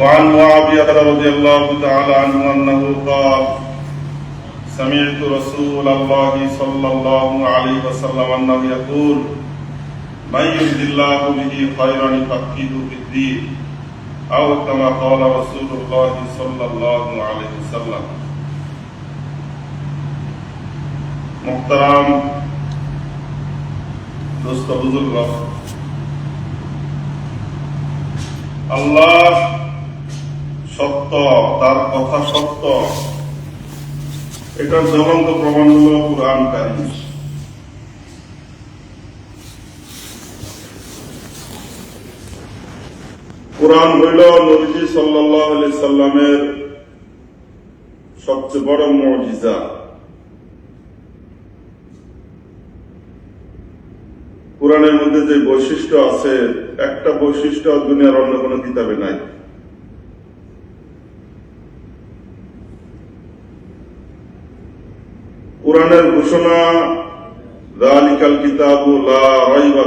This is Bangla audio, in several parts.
وعن معاوية رضي الله تعالى عنه أنه قال سمعت رسول الله صلى الله عليه وسلم أنه يقول من يرد الله به خيرا يفقهه في الدين أو كما قال رسول الله صلى الله عليه وسلم. محترم دوست بزرگ اللہ সত্য, তার কথা সত্য। এটার জ্বলন্ত প্রমাণ হল কোরআন কারিম। কোরআন হইল নবীজি সাল্লাহ আলি সাল্লামের সবচেয়ে বড় মজিজা। কোরআনের মধ্যে যে বৈশিষ্ট্য আছে, একটা বৈশিষ্ট্য দুনিয়ার অন্য কোনো কিতাবে নাই। কোরআনের ঘোষণা রালিকাল কিতাবু লা রাইবা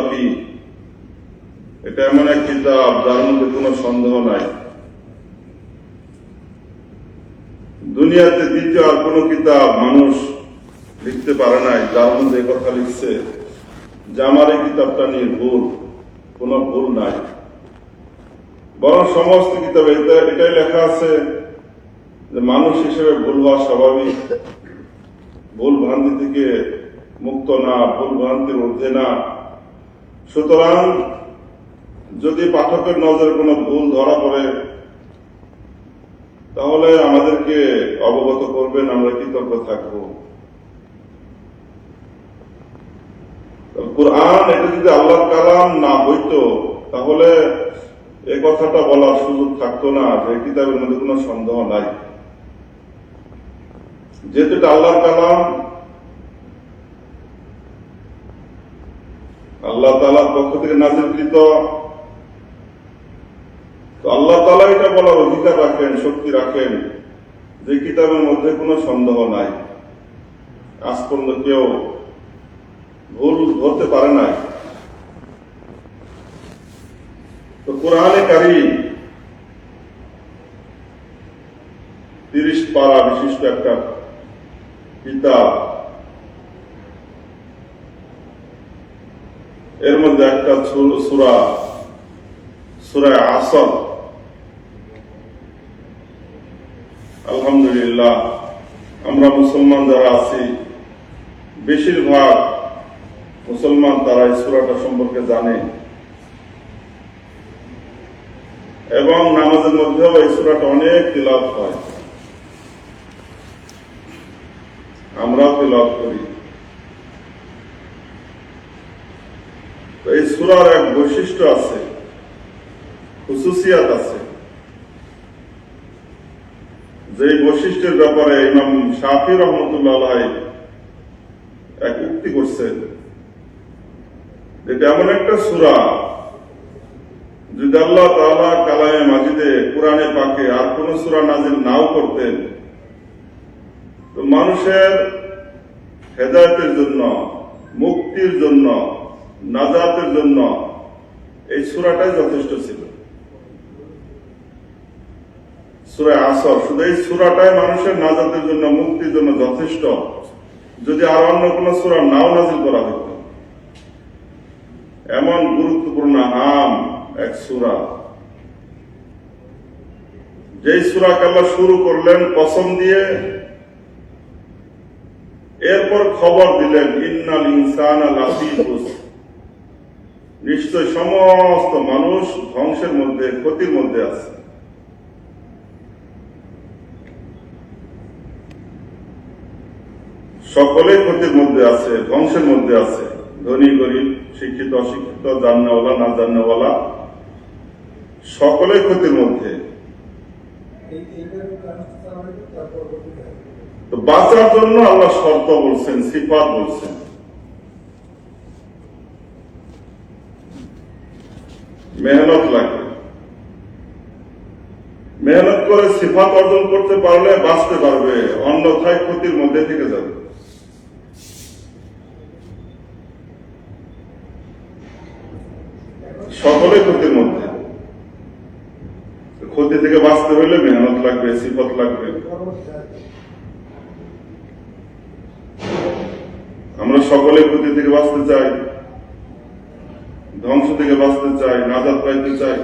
এটা এমন এক কিতাব যার মধ্যে কোনো সন্দেহ নাই। দুনিয়াতে দ্বিতীয় আর কোনো কিতাব মানুষ লিখতে পারে নাই, যার মধ্যে কথা লিখছে যে আমার এই কিতাবটা নিয়ে ভুল, কোনো ভুল নাই। বরং সমস্ত কিতাবে এটাই লেখা আছে যে মানুষ হিসেবে ভুল হওয়া স্বাভাবিক। ভুল ভ্রান্তি থেকে মুক্ত না ভুল ভ্রান্তির ঊর্ধ্বে না। সুতরাং যদি পাঠকের নজরে কোনো ভুল ধরা পড়ে, তাহলে আমাদেরকে অবগত করবেন, আমরা কৃতজ্ঞ থাকব। কোরআন, এটা যদি আল্লাহর কালাম না হইতো, তাহলে এই কথাটা বলার সুযোগ থাকতো না, যে কিতাবের মধ্যে কোনো সন্দেহ নাই। যেহেতু এটা আল্লাহর কালাম, আল্লাহ তালার পক্ষ থেকে নাজিরকৃত তো আল্লাহ তালা এটা বলার অধিকার রাখেন, শক্তি রাখেন যে কিতাবের মধ্যে কোনো সন্দেহ নাই আজ পর্যন্ত কেউ ভুল ধরতে পারে নাই। তো কোরআনে কারিম তিরিশ পারা বিশিষ্ট একটা কিতাব। এর মধ্যে একটা সূরা সূরা আসর। আলহামদুলিল্লাহ, আমরা মুসলমান যারা আছি, বেশিরভাগ মুসলমান তারা এই সূরাটা সম্পর্কে জানে। এবং নামাজের মধ্যেও এই সূরাটা অনেক তিলাপ হয়। আমরাও তিলাপ করি। এই সূরার এক বৈশিষ্ট্য আছে হুসুসিয়াত আছে। যে বৈশিষ্ট্যের ব্যাপারে ইমাম শাফি রহমতুল্লাহ এক উক্তি করছেন এটা এমন একটা সূরা যদি আল্লাহ তাআলা কালামে মাজিদে কোরআনে পাকে আর কোন সূরা নাজিল নাও করতেন তো মানুষের হেদায়তের জন্য, মুক্তির জন্য, নাজাতের জন্য এই সূরাটাই যথেষ্ট ছিল। সূরা আসর, শুধু এই সূরাটাই মানুষের নাজাতের জন্য, মুক্তির জন্য যথেষ্ট। যদি আর অন্য কোন সূরা নাও নাজিল করা হতো এমন গুরুত্বপূর্ণ হাম এক সূরা। যেই সূরা আল্লাহ শুরু করলেন, কসম দিয়ে এরপর খবর দিলেন, ইন্নাল ইনসান নিশ্চয় সমস্ত মানুষ ধ্বংসের মধ্যে, ক্ষতির মধ্যে আছে। সকলেই ক্ষতির মধ্যে আছে, ধ্বংসের মধ্যে আছে। ধনী, গরিব, শিক্ষিত, অশিক্ষিত, জান্নাওয়ালা, না জান্নাওয়ালা, সকলেই ক্ষতির মধ্যে। বাঁচার জন্য আল্লাহ শর্ত বলছেন, সিফাত বলছেন। মেহনত লাগে। মেহনত করে সিফাত অর্জন করতে পারলে বাঁচতে পারবে, অন্যথায় ক্ষতির মধ্যে থেকে যাবে। সকলে ক্ষতির মধ্যে। ক্ষতি থেকে বাঁচতে হলে মেহনত লাগবে, সিফত লাগবে। আমরা ক্ষতি থেকে বাঁচতে চাই, ধ্বংস থেকে বাঁচতে চাই, নাজাদ পাইতে চাই।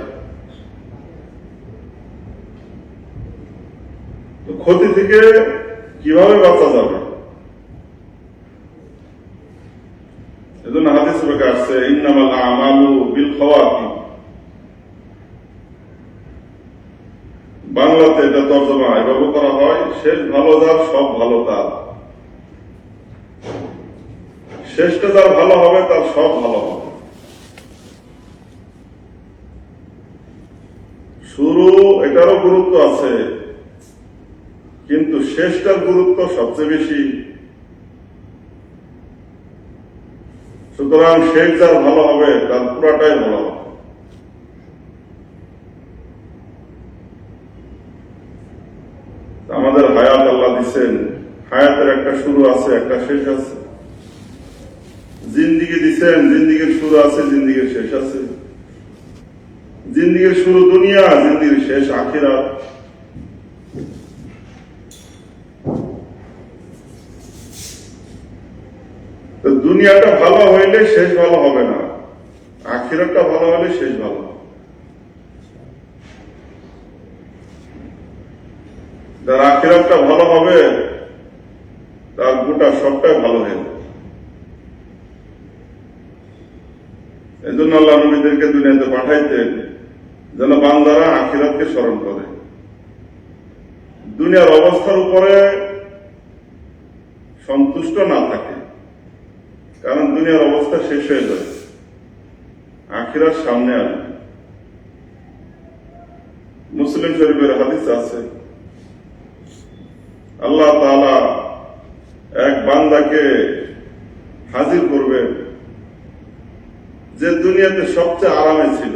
তো ক্ষতি থেকে কীভাবে বাঁচা যাবে? এজন্য হাদিস আসছে, ইন্নামাল আমালু বিল খাওয়াতি বাংলাতে এটা তর্জমা, এভাবে করা হয়, শেষ ভালো যার, সব ভালো তার। শেষটা যার ভালো হবে, তার সব ভালো হবে। শুরু এটারও গুরুত্ব আছে, কিন্তু শেষটার গুরুত্ব সবচেয়ে বেশি। সুতরাং শেষ যার ভালো হবে, তার পুরাটাই ভালো হবে। আমাদের হায়াত আল্লাহ দিচ্ছেন হায়াতের একটা শুরু আছে, একটা শেষ আছে। জিন্দিগি দিচ্ছেন জিন্দিগির শুরু আছে, জিন্দিগির শেষ আছে। জিন্দিগির শুরু দুনিয়া, জিন্দিগির শেষ আখিরাত। তো দুনিয়াটা ভালো হইলে শেষ ভালো হবে না। আখিরাতটা ভালো হলে শেষ ভালো। যার আখিরাতটা ভালো হবে, তার গোটা সবটাই ভালো হয়ে যাবে এই জন্য আল্লাহ নবীদেরকে দুনিয়াতে পাঠাইতেন যেন বান্দারা আখিরাতকে স্মরণ করে। দুনিয়ার অবস্থার উপরে সন্তুষ্ট না থাকে, কারণ দুনিয়ার অবস্থা শেষ হয়ে যাবে আখিরাত সামনে আসবে। মুসলিম শরীফের হাদিস আছে, আল্লাহ তাআলা এক বান্দাকে হাজির করবেন যে দুনিয়াতে সবচেয়ে আরামে ছিল,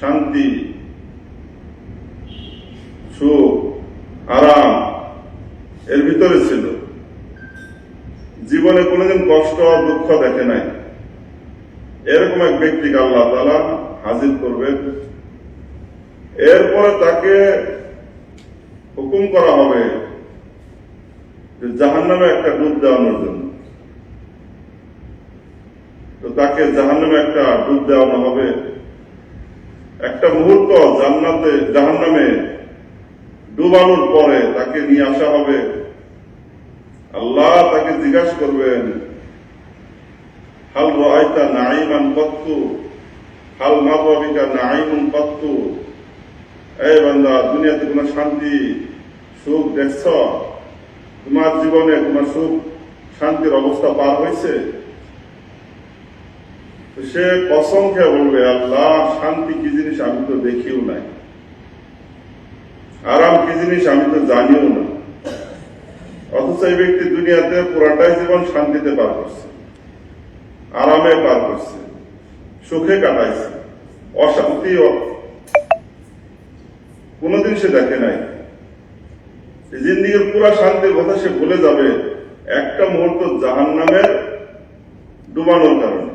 শান্তি, সুখ, আরাম, এর ভিতরে ছিল। জীবনে কোনোদিন কষ্ট দুঃখ দেখে নাই। এরকম এক ব্যক্তিকে আল্লাহ তালা হাজির করবেন। এরপরে তাকে হুকুম করা হবে যে জাহান্নামে একটা ডুব দেওয়ানোর জন্য। তাকে জাহান্নামে একটা ডুব দেওয়ানো হবে। একটা মুহূর্ত জান্নাতে, জাহান্নামে ডুবানোর পরে তাকে নিয়ে আসা হবে। আল্লাহ তাকে জিজ্ঞাসা করবেন, হাল রায়তা নাইমান কত্তু হাল মাবাবিকা নাইমুন কত্তু এই বান্দা, দুনিয়াতে কোনো শান্তি, সুখ দেখছ? তোমার জীবনে কোনো সুখ, শান্তির অবস্থা পার হয়েছে সে কসম খেয়ে বলবে, আল্লাহ, শান্তি কি জিনিস আমি তো দেখিও নাই। আরাম কি জিনিস আমি তো জানিও না অথচ এই ব্যক্তি দুনিয়াতে পুরাটাই জীবন শান্তিতে পার করছে। আরামে পার করছে। সুখে কাটাইছে। অশান্তি কোনোদিন সে দেখে নাই। জিন্দিগির পুরা শান্তির কথা সে ভুলে যাবে। একটা মুহূর্ত জাহান নামের ডুবানোর কারণে।